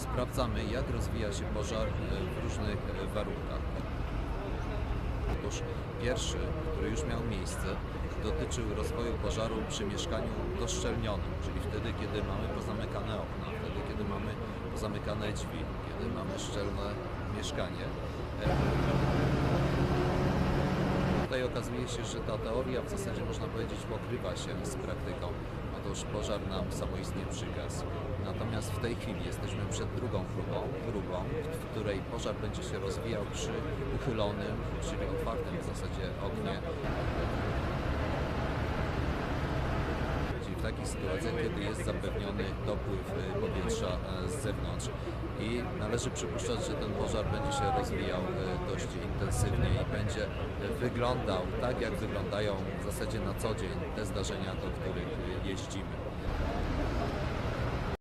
sprawdzamy, jak rozwija się pożar e, w różnych e, warunkach. Otóż pierwszy, który już miał miejsce, dotyczył rozwoju pożaru przy mieszkaniu doszczelnionym, czyli wtedy, kiedy mamy pozamykane okna, wtedy, kiedy mamy pozamykane drzwi, kiedy mamy szczelne mieszkanie. Tutaj okazuje się, że ta teoria w zasadzie można powiedzieć pokrywa się z praktyką. Otóż pożar nam samoistnie przygasł. Natomiast w tej chwili jesteśmy przed drugą próbą, próbą, w której pożar będzie się rozwijał przy uchylonym, czyli otwartym w zasadzie oknie. Czyli w takich sytuacjach, kiedy jest zapewniony dopływ y, powietrza e, z zewnątrz. I należy przypuszczać, że ten pożar będzie się rozwijał e, dość intensywnie i będzie e, wyglądał tak, jak wyglądają w zasadzie na co dzień te zdarzenia, do których jeździmy.